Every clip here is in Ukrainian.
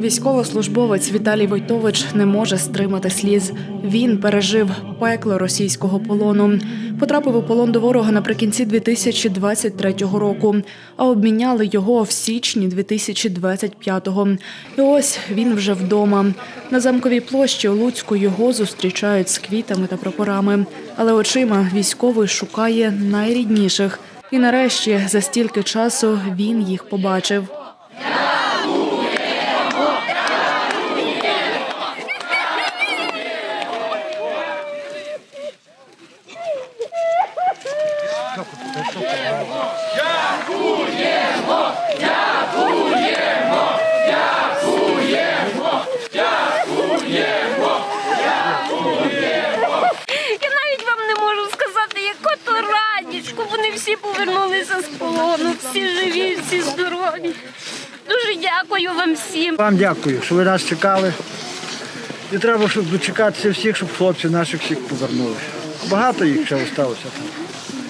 Військовослужбовець Віталій Войтович не може стримати сліз. Він пережив пекло російського полону. Потрапив у полон до ворога наприкінці 2023 року, а обміняли його в січні 2025-го. І ось він вже вдома. На замковій площі у Луцьку його зустрічають з квітами та прапорами. Але очима військовий шукає найрідніших. І нарешті за стільки часу він їх побачив. Я навіть вам не можу сказати, яку то радічку. Вони всі повернулися з полону, всі живі, всі здорові. Дуже дякую вам всім. Вам дякую, що ви нас чекали. І треба, щоб дочекатися всіх, щоб хлопців наших всіх повернули. Багато їх ще залишилося там.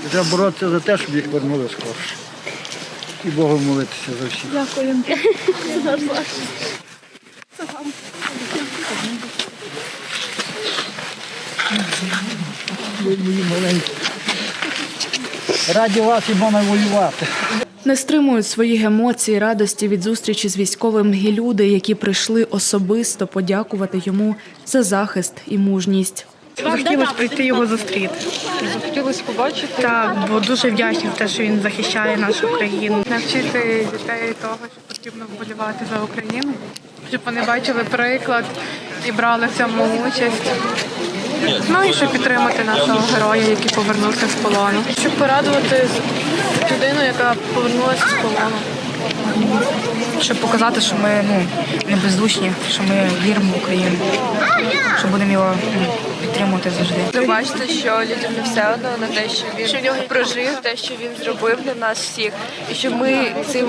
І треба боротися за те, щоб їх вернули скорше. І Богу молитися за всіх. Мої маленькі. Раді вас і можна воювати. Не стримують своїх емоцій, радості від зустрічі з військовим і люди, які прийшли особисто подякувати йому за захист і мужність. Захотілося прийти його зустріти. Захотілося побачити, Так, бо дуже вдячні за те, що він захищає нашу країну. навчити дітей того, що потрібно вболівати за Україну, щоб вони бачили приклад і брали в цьому участь. Ну і щоб підтримати нашого героя, який повернувся з полону. Щоб порадувати людину, яка повернулася з полону. Щоб показати, що ми ну, не бездушні, що ми віримо в Україну, що будемо його ну, підтримувати завжди. Бачите, що людям не все одно на те, що він прожив, те, що він зробив для нас всіх, і що ми цим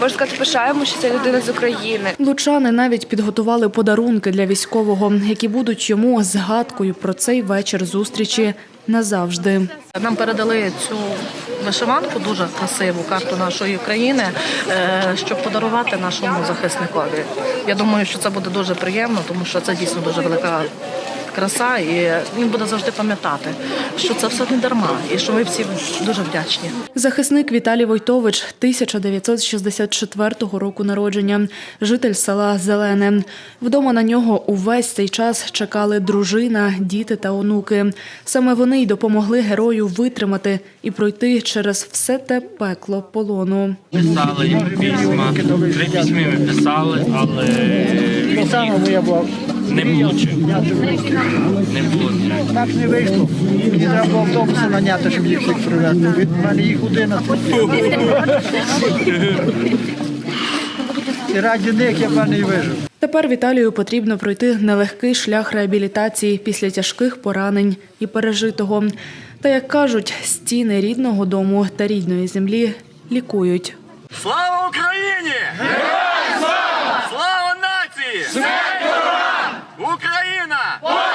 можна сказати, пишаємо, що це людина з України. Лучани навіть підготували подарунки для військового, які будуть йому згадкою про цей вечір зустрічі назавжди. Нам передали цю вишиванку, дуже красиву карту нашої країни, е, щоб подарувати нашому захисникові. Я думаю, що це буде дуже приємно, тому що це дійсно дуже велика краса, і він буде завжди пам'ятати, що це все не дарма, і що ми всі дуже вдячні. Захисник Віталій Войтович 1964 року народження, житель села Зелене. Вдома на нього увесь цей час чекали дружина, діти та онуки. Саме вони й допомогли герою витримати і пройти через все те пекло полону. Писали їм письма. Три письми ми писали, але Така сама моя була. Не влучив. Не влучив. Так не вийшло. Мені треба було автобуси наняти, щоб їх всіх привезти. Від мене їх 11. І раді них я певне і вижив. Тепер Віталію потрібно пройти нелегкий шлях реабілітації після тяжких поранень і пережитого. Та як кажуть, стіни рідного дому та рідної землі лікують. Слава Україні! Героям слава! Слава нації! 我是